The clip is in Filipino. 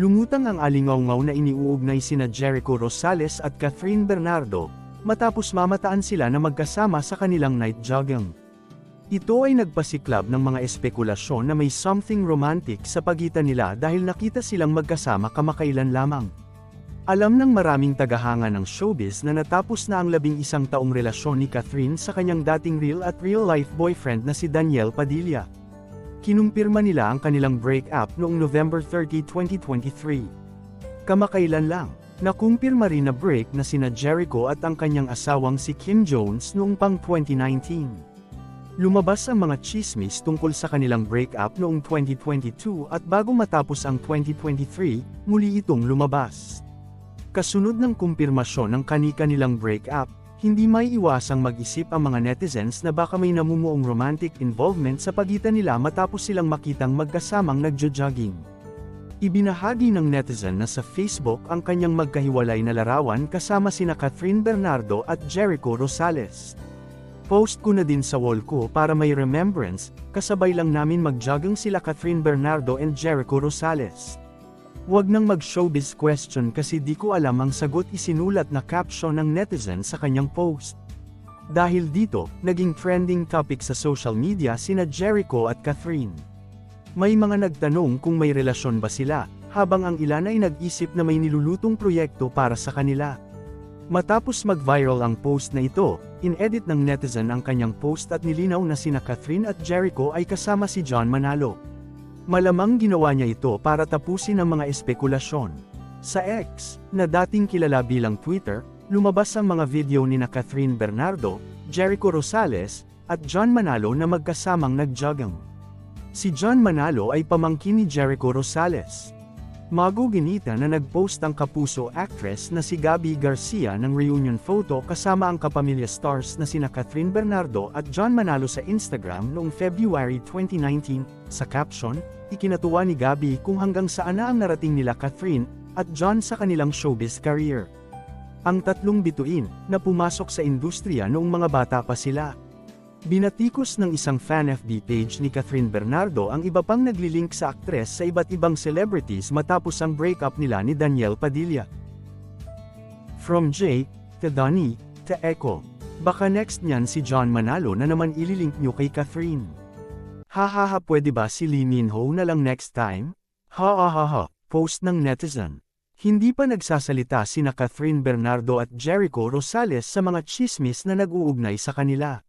Lumutang ang alingaw na iniuugnay sina Jericho Rosales at Catherine Bernardo, matapos mamataan sila na magkasama sa kanilang night jogging. Ito ay nagpasiklab ng mga espekulasyon na may something romantic sa pagitan nila dahil nakita silang magkasama kamakailan lamang. Alam ng maraming tagahanga ng showbiz na natapos na ang labing isang taong relasyon ni Catherine sa kanyang dating real at real-life boyfriend na si Daniel Padilla. Kinumpirma nila ang kanilang breakup noong November 30, 2023. Kamakailan lang, nakumpirma rin na break na sina Jericho at ang kanyang asawang si Kim Jones noong pang 2019. Lumabas ang mga chismis tungkol sa kanilang breakup noong 2022 at bago matapos ang 2023, muli itong lumabas. Kasunod ng kumpirmasyon ng kani-kanilang breakup, hindi may iwasang mag-isip ang mga netizens na baka may namumuong romantic involvement sa pagitan nila matapos silang makitang magkasamang nagjo-jogging. Ibinahagi ng netizen na sa Facebook ang kanyang magkahiwalay na larawan kasama sina Catherine Bernardo at Jericho Rosales. Post ko na din sa wall ko para may remembrance, kasabay lang namin mag-jogging sila Catherine Bernardo and Jericho Rosales. Huwag nang mag-showbiz question kasi di ko alam ang sagot isinulat na caption ng netizen sa kanyang post. Dahil dito, naging trending topic sa social media sina Jericho at Catherine. May mga nagtanong kung may relasyon ba sila, habang ang ilan ay nag-isip na may nilulutong proyekto para sa kanila. Matapos mag-viral ang post na ito, in-edit ng netizen ang kanyang post at nilinaw na sina Catherine at Jericho ay kasama si John Manalo. Malamang ginawa niya ito para tapusin ang mga espekulasyon. Sa X, na dating kilala bilang Twitter, lumabas ang mga video ni na Catherine Bernardo, Jericho Rosales, at John Manalo na magkasamang nagjogging. Si John Manalo ay pamangkin ni Jericho Rosales. Maguginita na nag-post ang kapuso actress na si Gabby Garcia ng reunion photo kasama ang kapamilya stars na sina Catherine Bernardo at John Manalo sa Instagram noong February 2019. Sa caption, ikinatuwa ni Gabby kung hanggang saan na ang narating nila Catherine at John sa kanilang showbiz career. Ang tatlong bituin na pumasok sa industriya noong mga bata pa sila. Binatikos ng isang fan FB page ni Catherine Bernardo ang iba pang naglilink sa aktres sa iba't ibang celebrities matapos ang breakup nila ni Daniel Padilla. From J, to Donnie, to Echo. Baka next niyan si John Manalo na naman ililink nyo kay Catherine. Hahaha pwede ba si Lee Min Ho na lang next time? Ha ha ha, post ng netizen. Hindi pa nagsasalita sina Catherine Bernardo at Jericho Rosales sa mga chismis na nag-uugnay sa kanila.